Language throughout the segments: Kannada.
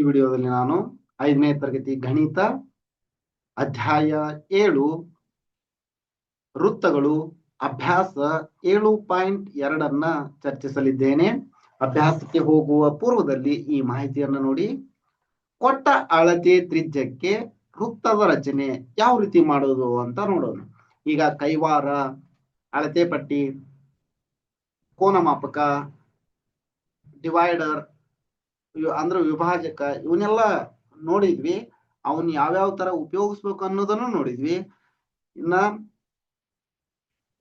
ಈ ವಿಡಿಯೋದಲ್ಲಿ ನಾನು ಐದನೇ ತರಗತಿ ಗಣಿತ ಅಧ್ಯಾಯ ಏಳು ವೃತ್ತಗಳು ಅಭ್ಯಾಸ ಏಳು ಪಾಯಿಂಟ್ ಎರಡನ್ನ ಚರ್ಚಿಸಲಿದ್ದೇನೆ. ಅಭ್ಯಾಸಕ್ಕೆ ಹೋಗುವ ಪೂರ್ವದಲ್ಲಿ ಈ ಮಾಹಿತಿಯನ್ನು ನೋಡಿ. ಕೊಟ್ಟ ಅಳತೆ ತ್ರಿಜ್ಯಕ್ಕೆ ವೃತ್ತದ ರಚನೆ ಯಾವ ರೀತಿ ಮಾಡೋದು ಅಂತ ನೋಡೋಣ. ಈಗ ಕೈವಾರ, ಅಳತೆ ಪಟ್ಟಿ ಕೋನಮಾಪಕ ಡಿವೈಡರ್ ಅಂದ್ರೆ ವಿಭಾಜಕ, ಇವನ್ನೆಲ್ಲ ನೋಡಿದ್ವಿ. ಅವನ್ ಯಾವ್ಯಾವ ತರ ಉಪಯೋಗಿಸ್ಬೇಕು ಅನ್ನೋದನ್ನು ನೋಡಿದ್ವಿ. ಇನ್ನ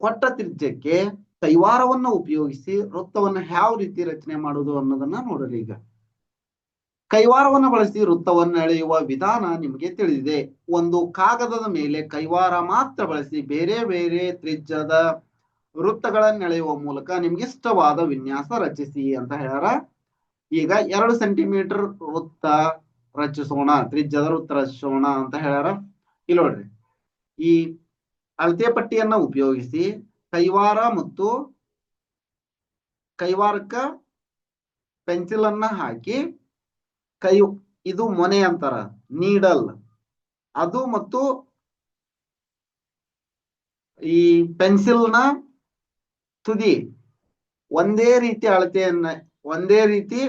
ಕೊಟ್ಟ ತ್ರಿಜ್ಯಕ್ಕೆ ಕೈವಾರವನ್ನ ಉಪಯೋಗಿಸಿ ವೃತ್ತವನ್ನ ಯಾವ ರೀತಿ ರಚನೆ ಮಾಡುವುದು ಅನ್ನೋದನ್ನ ನೋಡಲಿ ಈಗ. ಕೈವಾರವನ್ನ ಬಳಸಿ ವೃತ್ತವನ್ನ ಎಳೆಯುವ ವಿಧಾನ ನಿಮಗೆ ತಿಳಿದಿದೆ. ಒಂದು ಕಾಗದದ ಮೇಲೆ ಕೈವಾರ ಮಾತ್ರ ಬಳಸಿ ಬೇರೆ ಬೇರೆ ತ್ರಿಜ್ಯದ ವೃತ್ತಗಳನ್ನೆಳೆಯುವ ಮೂಲಕ ನಿಮ್ಗೆ ಇಷ್ಟವಾದ ವಿನ್ಯಾಸ ರಚಿಸಿ ಅಂತ ಹೇಳ್ಯಾರ. ಈಗ ಎರಡು ಸೆಂಟಿಮೀಟರ್ ವೃತ್ತ ರಚಿಸೋಣ, ತ್ರಿಜ್ಯದ ವೃತ್ತ ರಚಿಸೋಣ ಅಂತ ಹೇಳ್ಯಾರ. ಇಲ್ಲಿ ನೋಡ್ರಿ, ಈ ಅಳತೆ ಪಟ್ಟಿಯನ್ನ ಉಪಯೋಗಿಸಿ ಕೈವಾರ ಮತ್ತು ಕೈವಾರಕ್ಕ ಪೆನ್ಸಿಲ್ ಅನ್ನ ಹಾಕಿ ಕೈ ಇದು ಮೊನೆ ಅಂತಾರ ನೀಡಲ್ ಅದು ಮತ್ತು ಈ ಪೆನ್ಸಿಲ್ನ ತುದಿ, ಒಂದೇ ರೀತಿ ಅಳತೆಯನ್ನ ಒಂದೇ ರೀತಿ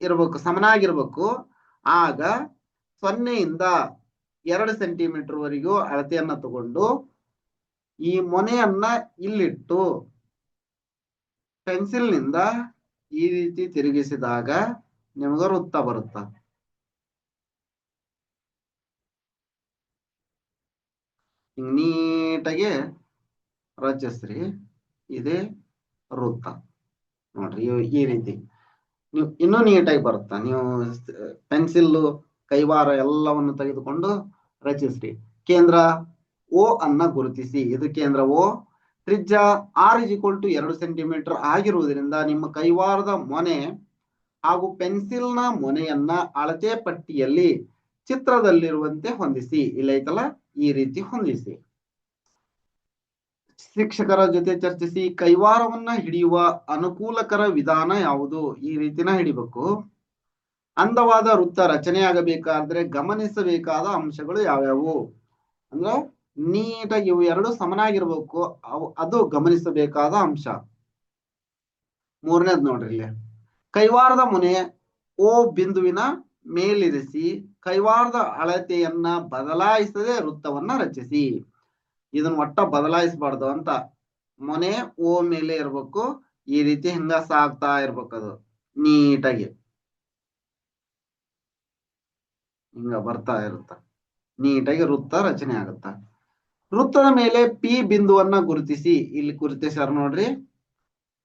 ಇರ್ಬೇಕು, ಸಮನಾಗಿರ್ಬೇಕು. ಆಗ ಸೊನ್ನೆಯಿಂದ ಎರಡು ಸೆಂಟಿಮೀಟರ್ ವರೆಗೂ ಅಳತೆಯನ್ನ ತಗೊಂಡು ಈ ಮೊನೆಯನ್ನ ಇಲ್ಲಿಟ್ಟು ಪೆನ್ಸಿಲ್ನಿಂದ ಈ ರೀತಿ ತಿರುಗಿಸಿದಾಗ ನಿಮಗ ವೃತ್ತ ಬರುತ್ತ. ನೀಟಾಗಿ ರಚಿಸ್ರಿ. ಇದೇ ವೃತ್ತ. ನೋಡ್ರಿ ಈ ರೀತಿ. ನೀವು ಇನ್ನೂ ನೀಟಾಗಿ ಬರುತ್ತ? ನೀವು ಪೆನ್ಸಿಲ್ ಕೈವಾರ ಎಲ್ಲವನ್ನು ತೆಗೆದುಕೊಂಡು ರಚಿಸ್ರಿ. ಕೇಂದ್ರ ಓ ಅನ್ನ ಗುರುತಿಸಿ. ಇದು ಕೇಂದ್ರ ಓ ತ್ರಿಜ್ಯ ಆರ್ ಇಸ್ ಈಕ್ವಲ್ ಟು ಎರಡು ಸೆಂಟಿಮೀಟರ್ ಆಗಿರುವುದರಿಂದ ನಿಮ್ಮ ಕೈವಾರದ ಮೊನೆ ಹಾಗೂ ಪೆನ್ಸಿಲ್ನ ಮೊನೆಯನ್ನ ಅಳತೆ ಪಟ್ಟಿಯಲ್ಲಿ ಚಿತ್ರದಲ್ಲಿರುವಂತೆ ಹೊಂದಿಸಿ. ಇಲ್ಲ ಐತಲ್ಲ? ಈ ರೀತಿ ಹೊಂದಿಸಿ. ಶಿಕ್ಷಕರ ಜೊತೆ ಚರ್ಚಿಸಿ ಕೈವಾರವನ್ನ ಹಿಡಿಯುವ ಅನುಕೂಲಕರ ವಿಧಾನ ಯಾವುದು? ಈ ರೀತಿನ ಹಿಡಿಬೇಕು. ಅಂದವಾದ ವೃತ್ತ ರಚನೆಯಾಗಬೇಕಾದ್ರೆ ಗಮನಿಸಬೇಕಾದ ಅಂಶಗಳು ಯಾವ್ಯಾವು? ಅಂದ್ರೆ ನೀಟಾಗಿ ಇವು ಎರಡು ಸಮನಾಗಿರ್ಬೇಕು. ಅದು ಗಮನಿಸಬೇಕಾದ ಅಂಶ. ಮೂರನೇದ್ ನೋಡ್ರಿ ಇಲ್ಲಿ. ಕೈವಾರದ ಮುನೆ ಓ ಬಿಂದುವಿನ ಮೇಲಿರಿಸಿ ಕೈವಾರದ ಅಳತೆಯನ್ನ ಬದಲಾಯಿಸದೆ ವೃತ್ತವನ್ನ ರಚಿಸಿ. ಇದನ್ನ ಒಟ್ಟ ಬದಲಾಯಿಸಬಾರ್ದು ಅಂತ ಮೊನೆ ಓ ಮೇಲೆ ಇರ್ಬೇಕು, ಈ ರೀತಿ ಹಿಂಗ ಸಾಗ್ತಾ ಇರ್ಬೇಕು ಅದು, ನೀಟಾಗಿ. ಹಿಂಗ ಬರ್ತಾ ಇರುತ್ತ. ನೀಟಾಗಿ ವೃತ್ತ ರಚನೆ ಆಗುತ್ತ. ವೃತ್ತದ ಮೇಲೆ ಪಿ ಬಿಂದುವನ್ನ ಗುರುತಿಸಿ, ಇಲ್ಲಿ ಗುರುತಿಸ್ಯಾರ ನೋಡ್ರಿ.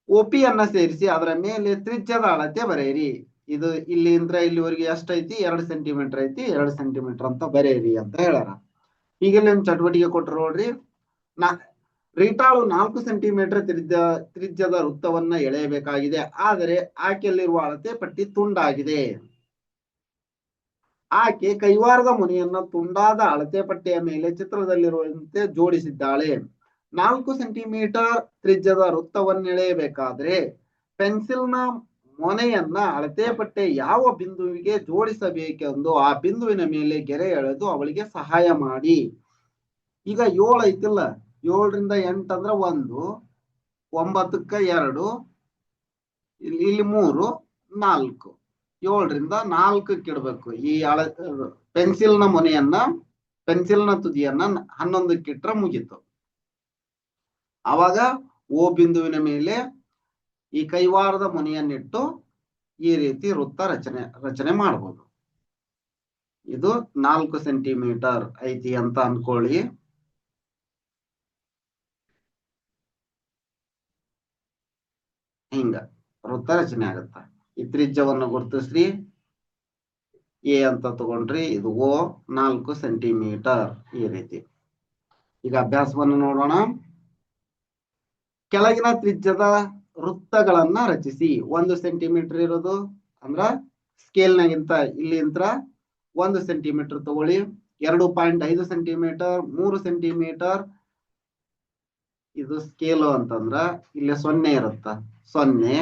ಒಪಿ ಅನ್ನ ಸೇರಿಸಿ, ಅದರ ಮೇಲೆ ತ್ರಿಜ್ಯದ ಅಳತೆ ಬರೆಯಿರಿ. ಇದು ಇಲ್ಲಿಂದ್ರ ಇಲ್ಲಿವರೆಗೆ ಎಷ್ಟೈತಿ? ಎರಡು ಸೆಂಟಿಮೀಟರ್ ಐತಿ, ಎರಡು ಸೆಂಟಿಮೀಟರ್ ಅಂತ ಬರೆಯಿರಿ ಅಂತ ಹೇಳ್ಯಾರ. ಈಗ ನಿಮ್ ಚಟುವಟಿಕೆ ಕೊಟ್ರು ನೋಡ್ರಿ. ನಾ, ರೀಟಾಳು ನಾಲ್ಕು ಸೆಂಟಿಮೀಟರ್ ತ್ರಿಜ್ಯ, ತ್ರಿಜ್ಯದ ವೃತ್ತವನ್ನ ಎಳೆಯಬೇಕಾಗಿದೆ. ಆದರೆ ಆಕೆಯಲ್ಲಿರುವ ಅಳತೆ ಪಟ್ಟಿ ತುಂಡಾಗಿದೆ. ಆಕೆ ಕೈವಾರದ ಮುನಿಯನ್ನ ತುಂಡಾದ ಅಳತೆ ಪಟ್ಟಿಯ ಮೇಲೆ ಚಿತ್ರದಲ್ಲಿರುವಂತೆ ಜೋಡಿಸಿದ್ದಾಳೆ. ನಾಲ್ಕು ಸೆಂಟಿಮೀಟರ್ ತ್ರಿಜ್ಯದ ವೃತ್ತವನ್ನೆಳೆಯಬೇಕಾದ್ರೆ ಪೆನ್ಸಿಲ್ನ ಮೊನೆಯನ್ನ ಅಳತೆ ಪಟ್ಟೆ ಯಾವ ಬಿಂದುವಿಗೆ ಜೋಡಿಸಬೇಕೆಂದು ಆ ಬಿಂದುವಿನ ಮೇಲೆ ಗೆರೆ ಎಳೆದು ಅವಳಿಗೆ ಸಹಾಯ ಮಾಡಿ. ಈಗ ಏಳು ಐತಿಲ್ಲ. ಏಳರಿಂದ ಎಂಟು ಅಂದ್ರೆ ಒಂದು, ಒಂಬತ್ತಕ್ಕ ಎರಡು, ಇಲ್ಲಿ ಇಲ್ಲಿ ಮೂರು, ನಾಲ್ಕು. ಏಳರಿಂದ ನಾಲ್ಕಕ್ಕೆ ಇಡಬೇಕು. ಈ ಅಳ, ಪೆನ್ಸಿಲ್ನ ಮೊನೆಯನ್ನ, ಪೆನ್ಸಿಲ್ನ ತುದಿಯನ್ನ ಹನ್ನೊಂದಕ್ಕೆ ಮುಗೀತು. ಅವಾಗ ಓ ಬಿಂದುವಿನ ಮೇಲೆ ಈ ಕೈವಾರದ ಮುನಿಯನ್ನಿಟ್ಟು ಈ ರೀತಿ ವೃತ್ತ ರಚನೆ ರಚನೆ ಮಾಡಬಹುದು ಇದು ನಾಲ್ಕು ಸೆಂಟಿಮೀಟರ್ ಐತಿ ಅಂತ ಅನ್ಕೊಳ್ಳಿ. ಹಿಂಗ ವೃತ್ತ ರಚನೆ ಆಗತ್ತ. ಈ ತ್ರಿಜ್ಯವನ್ನು ಗುರುತಿಸ್ರಿ. ಎ ಅಂತ ತಗೊಂಡ್ರಿ, ಇದು ಓ, ನಾಲ್ಕು ಸೆಂಟಿಮೀಟರ್ ಈ ರೀತಿ. ಈಗ ಅಭ್ಯಾಸವನ್ನು ನೋಡೋಣ. ಕೆಳಗಿನ ತ್ರಿಜ್ಯದ ವೃತ್ತಗಳನ್ನ ರಚಿಸಿ. ಒಂದು ಸೆಂಟಿಮೀಟರ್ ಇರೋದು ಅಂದ್ರ ಸ್ಕೇಲ್ನಾಗಿಂತ ಇಲ್ಲಿಂತ್ರ ಒಂದು ಸೆಂಟಿಮೀಟರ್ ತಗೊಳ್ಳಿ. ಎರಡು ಪಾಯಿಂಟ್ ಐದು ಸೆಂಟಿಮೀಟರ್ ಮೂರು ಸೆಂಟಿಮೀಟರ್ ಇದು ಸ್ಕೇಲು ಅಂತಂದ್ರ ಇಲ್ಲಿ ಸೊನ್ನೆ ಇರುತ್ತ. ಸೊನ್ನೆ,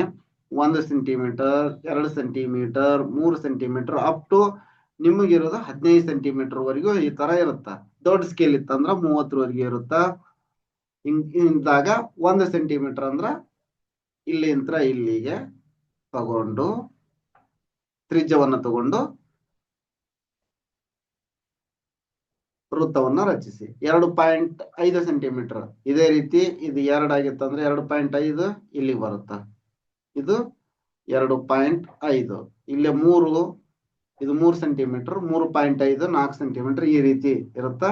ಒಂದು ಸೆಂಟಿಮೀಟರ್ ಎರಡು ಸೆಂಟಿಮೀಟರ್ ಮೂರು ಸೆಂಟಿಮೀಟರ್ ಅಪ್ ಟು ನಿಮಗಿರೋದು ಹದಿನೈದು ಸೆಂಟಿಮೀಟರ್ ವರೆಗೂ ಈ ತರ ಇರುತ್ತ. ದೊಡ್ಡ ಸ್ಕೇಲ್ ಇತ್ತಂದ್ರ ಮೂವತ್ತರವರೆಗೆ ಇರುತ್ತ. ಹಿಂಗ್ ಇದ್ದಾಗ ಒಂದು ಸೆಂಟಿಮೀಟರ್ ಅಂದ್ರ ಇಲ್ಲಿಂತ್ರ ಇಲ್ಲಿಗೆ ತಗೊಂಡು, ತ್ರಿಜ್ಯವನ್ನು ತಗೊಂಡು ವೃತ್ತವನ್ನ ರಚಿಸಿ. ಎರಡು ಪಾಯಿಂಟ್ ಐದು ಸೆಂಟಿಮೀಟರ್. ಇದೇ ರೀತಿ ಇದು ಎರಡು ಆಗಿತ್ತು ಅಂದ್ರೆ ಎರಡು ಪಾಯಿಂಟ್ ಐದು ಇಲ್ಲಿ ಬರುತ್ತ. ಇದು ಎರಡು ಪಾಯಿಂಟ್ ಐದು. ಇಲ್ಲಿ ಮೂರು, ಇದು ಮೂರು ಸೆಂಟಿಮೀಟರ್, ಮೂರು ಪಾಯಿಂಟ್ ಐದು, ನಾಲ್ಕು ಸೆಂಟಿಮೀಟರ್ ಈ ರೀತಿ ಇರುತ್ತ?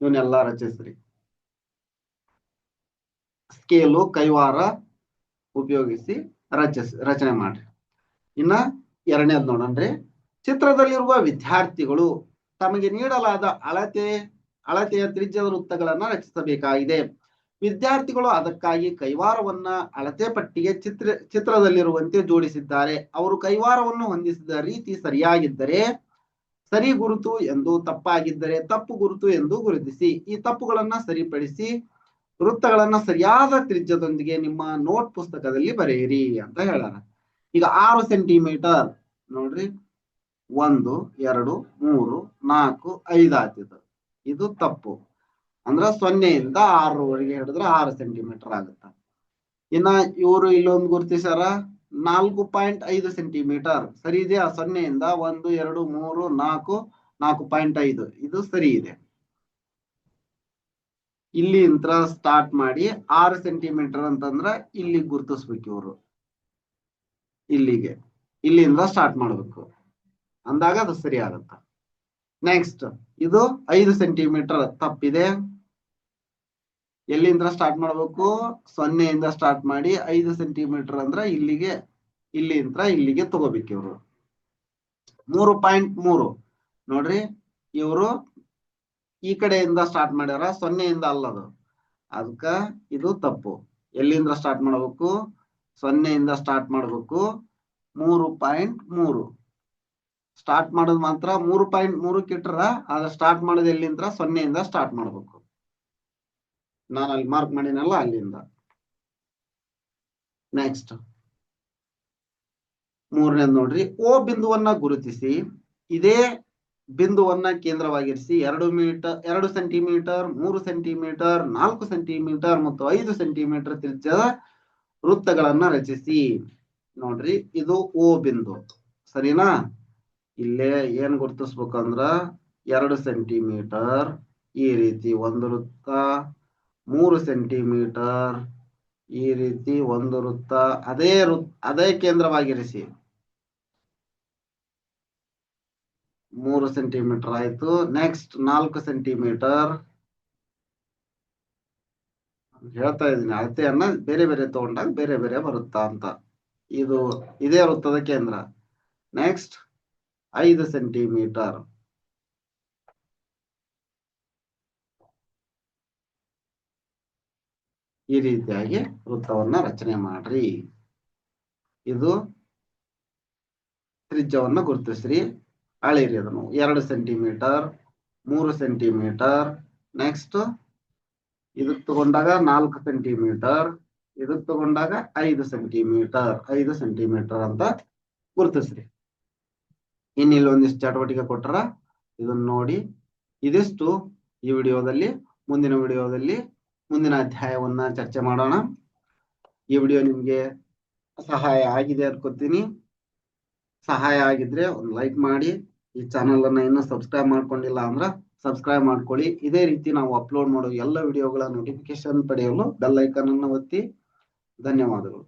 ಇವನ್ನೆಲ್ಲ ರಚಿಸ್ರಿ. ಸ್ಕೇಲು, ಕೈವಾರ ಉಪಯೋಗಿಸಿ ರಚಿಸ್ ರಚನೆ ಮಾಡ್ರಿ. ಇನ್ನ ಎರಡನೇದ್ ನೋಡನ್ರಿ ಚಿತ್ರದಲ್ಲಿರುವ ವಿದ್ಯಾರ್ಥಿಗಳು ತಮಗೆ ನೀಡಲಾದ ಅಳತೆ, ಅಳತೆಯ ತ್ರಿಜ್ಯದ ವೃತ್ತಗಳನ್ನ ರಚಿಸಬೇಕಾಗಿದೆ. ವಿದ್ಯಾರ್ಥಿಗಳು ಅದಕ್ಕಾಗಿ ಕೈವಾರವನ್ನ ಅಳತೆ ಪಟ್ಟಿಗೆ ಚಿತ್ರ, ಚಿತ್ರದಲ್ಲಿರುವಂತೆ ಜೋಡಿಸಿದ್ದಾರೆ. ಅವರು ಕೈವಾರವನ್ನು ಹೊಂದಿಸಿದ ರೀತಿ ಸರಿಯಾಗಿದ್ದರೆ ಸರಿ ಗುರುತು ಎಂದು ತಪ್ಪಾಗಿದ್ದರೆ ತಪ್ಪು ಗುರುತು ಎಂದು ಗುರುತಿಸಿ. ಈ ತಪ್ಪುಗಳನ್ನ ಸರಿಪಡಿಸಿ ವೃತ್ತಗಳನ್ನ ಸರಿಯಾದ ತ್ರಿಜ್ಯದೊಂದಿಗೆ ನಿಮ್ಮ ನೋಟ್ ಪುಸ್ತಕದಲ್ಲಿ ಬರೆಯಿರಿ ಅಂತ ಹೇಳಾರ ಈಗ ಆರು ಸೆಂಟಿಮೀಟರ್ ನೋಡ್ರಿ. ಒಂದು, ಎರಡು, ಮೂರು, ನಾಲ್ಕು, ಐದು ಆತಿದ್ದು ಇದು ತಪ್ಪು. ಅಂದ್ರ ಸೊನ್ನೆಯಿಂದ ಆರರವರೆಗೆ ಹಿಡಿದ್ರೆ ಆರು ಸೆಂಟಿಮೀಟರ್ ಆಗುತ್ತ? ಇನ್ನ ಇವರು ಇಲ್ಲೊಂದು ಗುರುತಿಸ್ಯಾರ? ನಾಲ್ಕು ಪಾಯಿಂಟ್ ಐದು ಸೆಂಟಿಮೀಟರ್ ಸರಿ ಇದೆಯಾ? ಸೊನ್ನೆಯಿಂದ ಒಂದು, ಎರಡು, ಮೂರು, ನಾಲ್ಕು ನಾಲ್ಕು ಪಾಯಿಂಟ್ ಐದು. ಇದು ಸರಿ ಇದೆ. ಇಲ್ಲಿ ಸ್ಟಾರ್ಟ್ ಮಾಡಿ ಆರು ಸೆಂಟಿಮೀಟರ್ ಅಂತಂದ್ರ ಇಲ್ಲಿ ಗುರುತಿಸ್ಬೇಕು ಇವರು. ಇಲ್ಲಿಗೆ. ಇಲ್ಲಿಂದ ಸ್ಟಾರ್ಟ್ ಮಾಡ್ಬೇಕು. ಅಂದಾಗ ಅದು ಸರಿ ಆಗತ್ತ. ನೆಕ್ಸ್ಟ್ ಇದು ಐದು ಸೆಂಟಿಮೀಟರ್ ತಪ್ಪಿದೆ. ಎಲ್ಲಿಂದ ಸ್ಟಾರ್ಟ್ ಮಾಡ್ಬೇಕು? ಸೊನ್ನೆಯಿಂದ ಸ್ಟಾರ್ಟ್ ಮಾಡಿ ಐದು ಸೆಂಟಿಮೀಟರ್ ಅಂದ್ರ ಇಲ್ಲಿಗೆ ಇಲ್ಲಿಂದ ಇಲ್ಲಿಗೆ ತಗೋಬೇಕು ಇವರು. ಮೂರು ಪಾಯಿಂಟ್ ಮೂರು. ನೋಡ್ರಿ, ಇವರು ಈ ಕಡೆಯಿಂದ ಸ್ಟಾರ್ಟ್ ಮಾಡ್ಯಾರ? ಸೊನ್ನೆಯಿಂದ ಅಲ್ಲದು ಅದಕ್ಕ ಇದು ತಪ್ಪು. ಎಲ್ಲಿಂದ ಸ್ಟಾರ್ಟ್ ಮಾಡ್ಬೇಕು? ಸೊನ್ನೆಯಿಂದ ಸ್ಟಾರ್ಟ್ ಮಾಡ್ಬೇಕು. ಮೂರು ಪಾಯಿಂಟ್ ಮೂರು. ಸ್ಟಾರ್ಟ್ ಮಾಡೋದು ಮಾತ್ರ ಮೂರು ಪಾಯಿಂಟ್ ಮೂರು ಕಿಟ್ರ ಅದ ಸ್ಟಾರ್ಟ್ ಮಾಡೋದು ಎಲ್ಲಿಂದ ಸೊನ್ನೆಯಿಂದ ಸ್ಟಾರ್ಟ್ ಮಾಡ್ಬೇಕು. ನಾನು ಅಲ್ಲಿ ಮಾರ್ಕ್ ಮಾಡಿನಲ್ಲ ಅಲ್ಲಿಂದ. ನೆಕ್ಸ್ಟ್ ಮೂರನೇದ್ ನೋಡ್ರಿ. ಓ ಬಿಂದುವನ್ನ ಗುರುತಿಸಿ. ಇದೇ ಬಿಂದುವನ್ನ ಕೇಂದ್ರವಾಗಿರಿಸಿ ಎರಡು ಮೀಟರ್, ಎರಡು ಸೆಂಟಿಮೀಟರ್, ಮೂರು ಸೆಂಟಿಮೀಟರ್, ನಾಲ್ಕು ಸೆಂಟಿಮೀಟರ್ ಮತ್ತು ಐದು ಸೆಂಟಿಮೀಟರ್ ತ್ರಿಜ್ಯದ ವೃತ್ತಗಳನ್ನ ರಚಿಸಿ. ನೋಡ್ರಿ, ಇದು ಓ ಬಿಂದು. ಸರಿನಾ? ಇಲ್ಲೇ ಏನ್ ಗುರ್ತಿಸ್ಬೇಕಂದ್ರ ಎರಡು ಸೆಂಟಿಮೀಟರ್ ಈ ರೀತಿ ಒಂದು ವೃತ್ತ, ಮೂರು ಸೆಂಟಿಮೀಟರ್ ಈ ರೀತಿ ಒಂದು ವೃತ್ತ, ಅದೇ ವೃತ್, ಅದೇ ಕೇಂದ್ರವಾಗಿರಿಸಿ. ಮೂರು ಸೆಂಟಿಮೀಟರ್ ಆಯ್ತು. ನೆಕ್ಸ್ಟ್ ನಾಲ್ಕು ಸೆಂಟಿಮೀಟರ್ ಹೇಳ್ತಾ ಇದೀನಿ ಅಳತೆಯನ್ನ ಬೇರೆ ಬೇರೆ ತಗೊಂಡಾಗ ಬೇರೆ ಬೇರೆ ಬರುತ್ತಾ ಅಂತ. ಇದು ಇದೇ ವೃತ್ತದ ಕೇಂದ್ರ. ನೆಕ್ಸ್ಟ್ ಐದು ಸೆಂಟಿಮೀಟರ್ ಈ ರೀತಿಯಾಗಿ ವೃತ್ತವನ್ನ ರಚನೆ ಮಾಡ್ರಿ. ಇದು ತ್ರಿಜ್ಯವನ್ನ ಗುರುತಿಸ್ರಿ. ಅಳಿರಿ ಅದನ್ನು ಎರಡು ಸೆಂಟಿಮೀಟರ್ ಮೂರು ಸೆಂಟಿಮೀಟರ್ ನೆಕ್ಸ್ಟ್ ಇದಕ್ ತಗೊಂಡಾಗ ನಾಲ್ಕು ಸೆಂಟಿಮೀಟರ್ ಇದಕ್ ತಗೊಂಡಾಗ ಐದು ಸೆಂಟಿಮೀಟರ್ ಐದು ಸೆಂಟಿಮೀಟರ್ ಅಂತ ಗುರುತಿಸ್ರಿ. ಇನ್ನು ಇಲ್ಲಿ ಒಂದಿಷ್ಟು ಚಟುವಟಿಕೆ ಕೊಟ್ಟರ ಇದನ್ನ ನೋಡಿ. ಇದಿಷ್ಟು ಈ ವಿಡಿಯೋದಲ್ಲಿ, ಮುಂದಿನ ವಿಡಿಯೋದಲ್ಲಿ, ಮುಂದಿನ ಅಧ್ಯಾಯವನ್ನ ಚರ್ಚೆ ಮಾಡೋಣ. ಈ ವಿಡಿಯೋ ನಿಮ್ಗೆ ಸಹಾಯ ಆಗಿದೆ ಅನ್ಕೋತೀನಿ. ಸಹಾಯ ಆಗಿದ್ರೆ ಒಂದು ಲೈಕ್ ಮಾಡಿ, ಈ ಚಾನಲ್ ಅನ್ನ ಇನ್ನೂ ಸಬ್ಸ್ಕ್ರೈಬ್ ಮಾಡ್ಕೊಂಡಿಲ್ಲ ಅಂದ್ರ ಸಬ್ಸ್ಕ್ರೈಬ್ ಮಾಡ್ಕೊಳ್ಳಿ. ಇದೇ ರೀತಿ ನಾವು ಅಪ್ಲೋಡ್ ಮಾಡೋ ಎಲ್ಲ ವಿಡಿಯೋಗಳ ನೋಟಿಫಿಕೇಶನ್ ಪಡೆಯಲು ಬೆಲ್ ಐಕಾನ್ ಅನ್ನು ಒತ್ತಿ. ಧನ್ಯವಾದಗಳು.